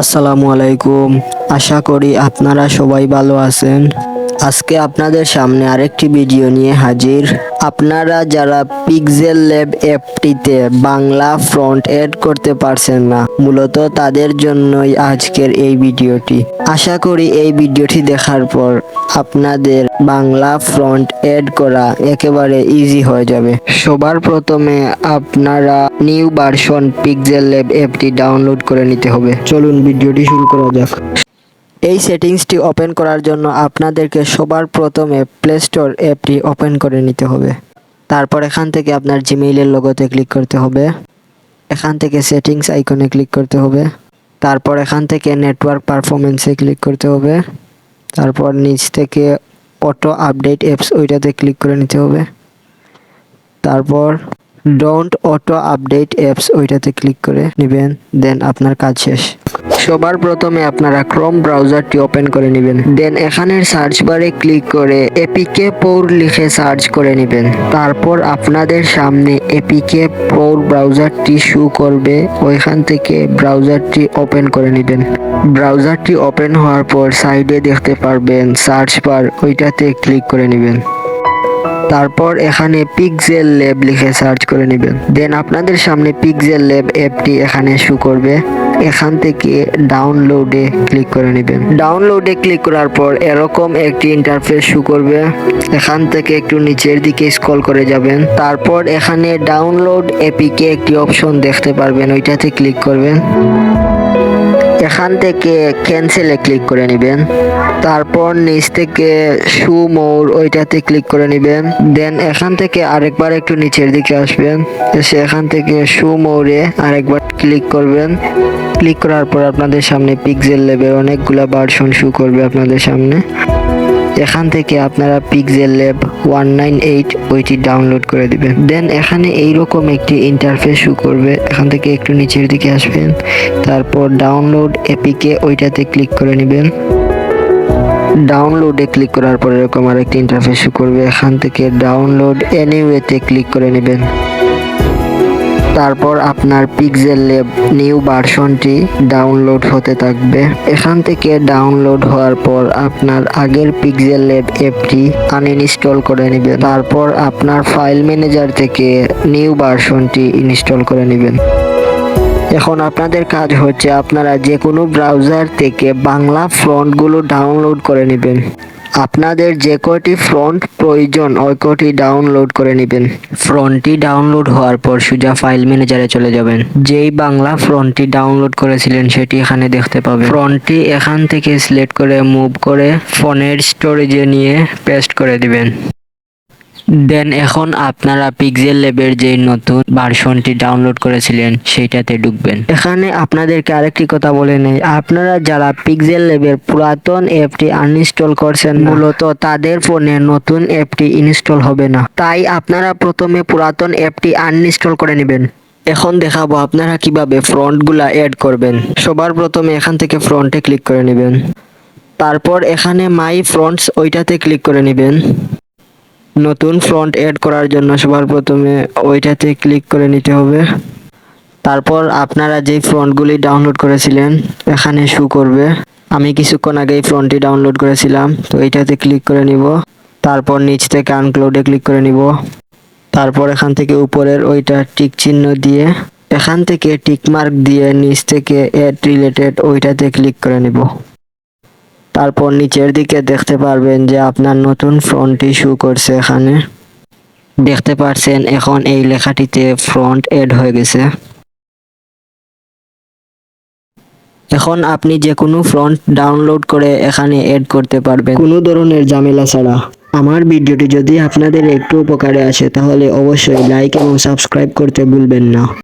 আসসালামু আলাইকুম। আশা করি আপনারা সবাই ভালো আছেন। আজকে আপনাদের সামনে আরেকটি ভিডিও নিয়ে হাজির। আপনারা যারা পিক্সেল ল্যাব অ্যাপটিতে বাংলা ফ্রন্ট এড করতে পারছেন না, মূলত তাদের জন্যই আজকের এই ভিডিওটি আশা করি এই ভিডিওটি দেখার পর আপনাদের বাংলা ফ্রন্ট এড করা একেবারে ইজি হয়ে যাবে। সবার প্রথমে আপনারা নিউ ভার্সন পিক্সেল ল্যাব অ্যাপটি ডাউনলোড করে নিতে হবে। চলুন ভিডিওটি শুরু করা যাক। এই সেটিংসটি ওপেন করার জন্য আপনাদেরকে সবার প্রথমে প্লে স্টোর অ্যাপটি ওপেন করে নিতে হবে। তারপর এখান থেকে আপনার জিমেইলের লোগোতে ক্লিক করতে হবে। এখান থেকে সেটিংস আইকনে ক্লিক করতে হবে। তারপর এখান থেকে নেটওয়ার্ক পারফরমেন্সে ক্লিক করতে হবে। তারপর নিচ থেকে অটো আপডেট অ্যাপস ওইটাতে ক্লিক করে নিতে হবে। তারপর ডোন্ট অটো আপডেট অ্যাপস ওইটাতে ক্লিক করে নেবেন, দেন আপনার কাজ শেষ। সবার প্রথমে আপনারা ক্রোম ব্রাউজারটি ওপেন করে নেবেন। দেন এখানের সার্চ বারে ক্লিক করে এপিকে পৌর লিখে সার্চ করে নেবেন। তারপর আপনাদের সামনে এপিকে পৌর ব্রাউজারটি শু করবে। ওইখান থেকে ব্রাউজারটি ওপেন করে নেবেন। ব্রাউজারটি ওপেন হওয়ার পর সাইডে দেখতে পারবেন সার্চ বার ওইটাতে ক্লিক করে নেবেন। তারপর এখানে পিকজেল ল্যাব লিখে সার্চ করে নেবেন। দেন আপনাদের সামনে পিকজেল ল্যাব অ্যাপটি এখানে শু করবে। এখান থেকে ডাউনলোডে ক্লিক করে নেবেন। ডাউনলোডে ক্লিক করার পর এরকম একটি ইন্টারফেস শু করবে। এখান থেকে একটু নিচের দিকে স্ক্রল করে যাবেন। তারপর এখানে ডাউনলোড এপিকে একটি অপশন দেখতে পারবেন, ওইটাতে ক্লিক করবেন। এখান থেকে ক্যান্সেলে ক্লিক করে নেবেন। তারপর নিচ থেকে শু মোর ওইটাতে ক্লিক করে নেবেন। দেন এখান থেকে আরেকবার একটু নিচের দিকে আসবেন। এসে এখান থেকে শু মোরে আরেকবার ক্লিক করবেন। ক্লিক করার পর আপনাদের সামনে পিক্সেল লেবের অনেকগুলা ভার্সন শু করবে আপনাদের সামনে। এখান থেকে আপনারা Pixel Lab one nine eight ওইটি ডাউনলোড করে দিবেন। দেন এখানে এইরকম একটি ইন্টারফেস শু করবে। এখান থেকে একটু নিচের দিকে আসবেন। তারপর ডাউনলোড এপিকে ওইটাতে ক্লিক করে নেবেন। ডাউনলোডে ক্লিক করার পর এরকম আরেকটি ইন্টারফেস শু করবে। এখান থেকে ডাউনলোড এনিওয়েতে ক্লিক করে নেবেন। তারপর আপনার পিক্সেল ল্যাব নিউ ভার্সনটি ডাউনলোড হতে থাকবে। এখান থেকে ডাউনলোড হওয়ার পর আপনার আগের পিক্সেল ল্যাব অ্যাপটি আনইনস্টল করে নেবেন। তারপর আপনার ফাইল ম্যানেজার থেকে নিউ ভার্সনটি ইনস্টল করে নেবেন। এখন আপনাদের কাজ হচ্ছে আপনারা যে কোনো ব্রাউজার থেকে বাংলা ফ্রন্টগুলো ডাউনলোড করে নেবেন। আপনাদের যে কয়টি ফ্রন্ট প্রয়োজন, ওই কয়টি ডাউনলোড করে নেবেন। ফ্রন্টটি ডাউনলোড হওয়ার পর সুজা ফাইল ম্যানেজারে চলে যাবেন। যেই বাংলা ফ্রন্টটি ডাউনলোড করেছিলেন, সেটি এখানে দেখতে পাবেন। ফ্রন্টটি এখান থেকে সিলেক্ট করে মুভ করে ফোনের স্টোরেজে নিয়ে পেস্ট করে দিবেন। দেন এখন আপনারা পিক্সেল ল্যাবের যে নতুন ভার্সনটি ডাউনলোড করেছিলেন, সেইটাতে ঢুকবেন। এখানে আপনাদেরকে আরেকটি কথা বলে নেই। আপনারা যারা পিক্সেল ল্যাবের পুরাতন অ্যাপটি আনইনস্টল করছেন মূলত তাদের ফোনে নতুন অ্যাপটি ইনস্টল হবে না। তাই আপনারা প্রথমে পুরাতন অ্যাপটি আনইনস্টল করে নেবেন। এখন দেখাবো আপনারা কীভাবে ফ্রন্টগুলা অ্যাড করবেন। সবার প্রথমে এখান থেকে ফ্রন্টে ক্লিক করে নেবেন। তারপর এখানে মাই ফ্রন্টস ওইটাতে ক্লিক করে নেবেন। নতুন ফ্রন্ট অ্যাড করার জন্য সবার প্রথমে ওইটাতে ক্লিক করে নিতে হবে। তারপর আপনারা যেই ফ্রন্টগুলি ডাউনলোড করেছিলেন, এখানে শু করবে। আমি কিছুক্ষণ আগে এই ফ্রন্টটি ডাউনলোড করেছিলাম, তো এইটাতে ক্লিক করে নিব। তারপর নিচ থেকে আনক্লোডে ক্লিক করে নিব। তারপর এখান থেকে উপরের ওইটা টিক চিহ্ন দিয়ে, এখান থেকে টিক মার্ক দিয়ে নিচ থেকে অ্যাড রিলেটেড ওইটাতে ক্লিক করে নিব। তারপর নিচের দিকে দেখতে পারবেন যে আপনার নতুন ফ্রন্টটি শু করছে এখানে। দেখতে পারছেন এখন এই লেখাটিতে ফ্রন্ট এড হয়ে গেছে। এখন আপনি যে কোনো ফ্রন্ট ডাউনলোড করে এখানে এড করতে পারবেন। কোনো ধরনের ঝামেলা ছাড়া। আমার ভিডিওটি যদি আপনাদের একটু উপকারে আসে তাহলে অবশ্যই লাইক এবং সাবস্ক্রাইব করতে ভুলবেন না।